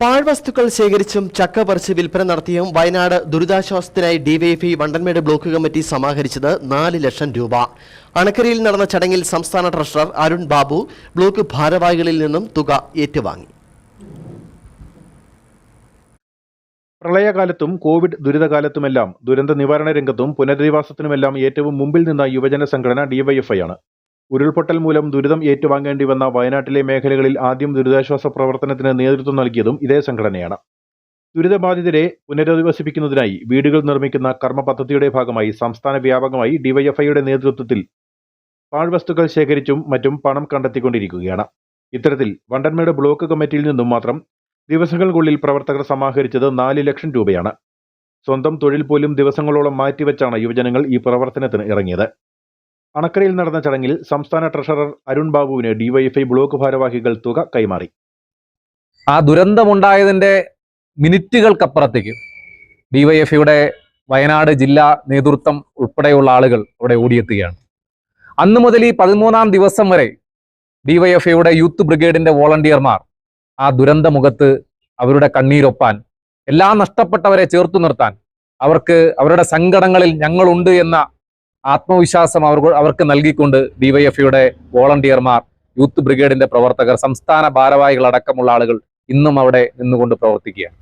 പാഴ്വസ്തുക്കൾ ശേഖരിച്ചും ചക്ക പറിച്ച് വിൽപ്പന നടത്തിയും വയനാട് ദുരിതാശ്വാസത്തിനായി ഡിവൈഎഫ്ഐ വണ്ടൻമേട് ബ്ലോക്ക് കമ്മിറ്റി സമാഹരിച്ചത് നാല് ലക്ഷം രൂപ. അണക്കരയിൽ നടന്ന ചടങ്ങിൽ സംസ്ഥാന ട്രഷറർ അരുൺ ബാബു ബ്ലോക്ക് ഭാരവാഹികളിൽ നിന്നും തുക ഏറ്റുവാങ്ങി. പ്രളയകാലത്തും കോവിഡ് ദുരിതകാലത്തുമെല്ലാം ദുരന്ത നിവാരണ രംഗത്തും പുനരധിവാസത്തിനുമെല്ലാം ഏറ്റവും മുമ്പിൽ നിന്ന യുവജന സംഘടന ഡിവൈഎഫ്ഐ ആണ്. ഉരുൾപൊട്ടൽ മൂലം ദുരിതം ഏറ്റുവാങ്ങേണ്ടി വന്ന വയനാട്ടിലെ മേഖലകളിൽ ആദ്യം ദുരിതാശ്വാസ പ്രവർത്തനത്തിന് നേതൃത്വം നൽകിയതും ഇതേ സംഘടനയാണ്. ദുരിതബാധിതരെ പുനരധിവസിപ്പിക്കുന്നതിനായി വീടുകൾ നിർമ്മിക്കുന്ന കർമ്മ പദ്ധതിയുടെ ഭാഗമായി സംസ്ഥാന വ്യാപകമായി ഡിവൈഎഫ്ഐയുടെ നേതൃത്വത്തിൽ പാഴ്വസ്തുക്കൾ ശേഖരിച്ചും മറ്റും പണം കണ്ടെത്തിക്കൊണ്ടിരിക്കുകയാണ്. ഇത്തരത്തിൽ വണ്ടൻമേട് ബ്ലോക്ക് കമ്മിറ്റിയിൽ നിന്നും മാത്രം ദിവസങ്ങൾക്കുള്ളിൽ പ്രവർത്തകർ സമാഹരിച്ചത് നാല് ലക്ഷം രൂപയാണ്. സ്വന്തം തൊഴിൽ പോലും ദിവസങ്ങളോളം മാറ്റിവെച്ചാണ് യുവജനങ്ങൾ ഈ പ്രവർത്തനത്തിന് ഇറങ്ങിയത്. അണക്കരയിൽ നടന്ന ചടങ്ങിൽ സംസ്ഥാന ട്രഷറർ അരുൺ ബാബുവിന് ഡിവൈഎഫ്ഐ ബ്ലോക്ക് ഭാരവാഹികൾ തുക കൈമാറി. ആ ദുരന്തമുണ്ടായതിന്റെ മിനിറ്റുകൾക്കപ്പുറത്തേക്ക് ഡിവൈഎഫ്ഐയുടെ വയനാട് ജില്ലാ നേതൃത്വം ഉൾപ്പെടെയുള്ള ആളുകൾ അവിടെ ഓടിയെത്തുകയാണ്. അന്ന് മുതൽ ഈ പതിമൂന്നാം ദിവസം വരെ ഡിവൈഎഫ്ഐയുടെ യൂത്ത് ബ്രിഗേഡിന്റെ വോളണ്ടിയർമാർ ആ ദുരന്തമുഖത്ത് അവരുടെ കണ്ണീരൊപ്പാൻ എല്ലാ നഷ്ടപ്പെട്ടവരെ ചേർത്തു നിർത്താൻ അവർക്ക് അവരുടെ സങ്കടങ്ങളിൽ ഞങ്ങളുണ്ട് എന്ന ആത്മവിശ്വാസം അവർ അവർക്ക് നൽകിക്കൊണ്ട് ഡിവൈഎഫ്ഐയുടെ വോളണ്ടിയർമാർ യൂത്ത് ബ്രിഗേഡിന്റെ പ്രവർത്തകർ സംസ്ഥാന ഭാരവാഹികൾ അടക്കമുള്ള ആളുകൾ ഇന്നും അവിടെ നിന്നുകൊണ്ട് പ്രവർത്തിക്കുകയാണ്.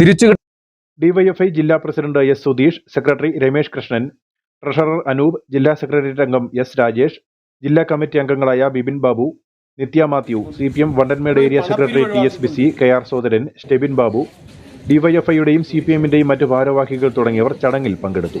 തിരിച്ചു ഡിവൈഎഫ്ഐ ജില്ലാ president S Sudheesh secretary Ramesh Krishnan treasurer Anoop ജില്ലാ സെക്രട്ടേറിയറ്റ് അംഗം എസ് രാജേഷ് ജില്ലാ കമ്മിറ്റി അംഗങ്ങളായ Bipin Babu Nithya Mathew C P M Vandanmedu area secretary T S Bisi K R Sodharan Stebin Babu ഡിവൈഎഫ്ഐയുടെയും C പി എമ്മിന്റെയും മറ്റ് ഭാരവാഹികൾ തുടങ്ങിയവർ ചടങ്ങിൽ പങ്കെടുത്തു.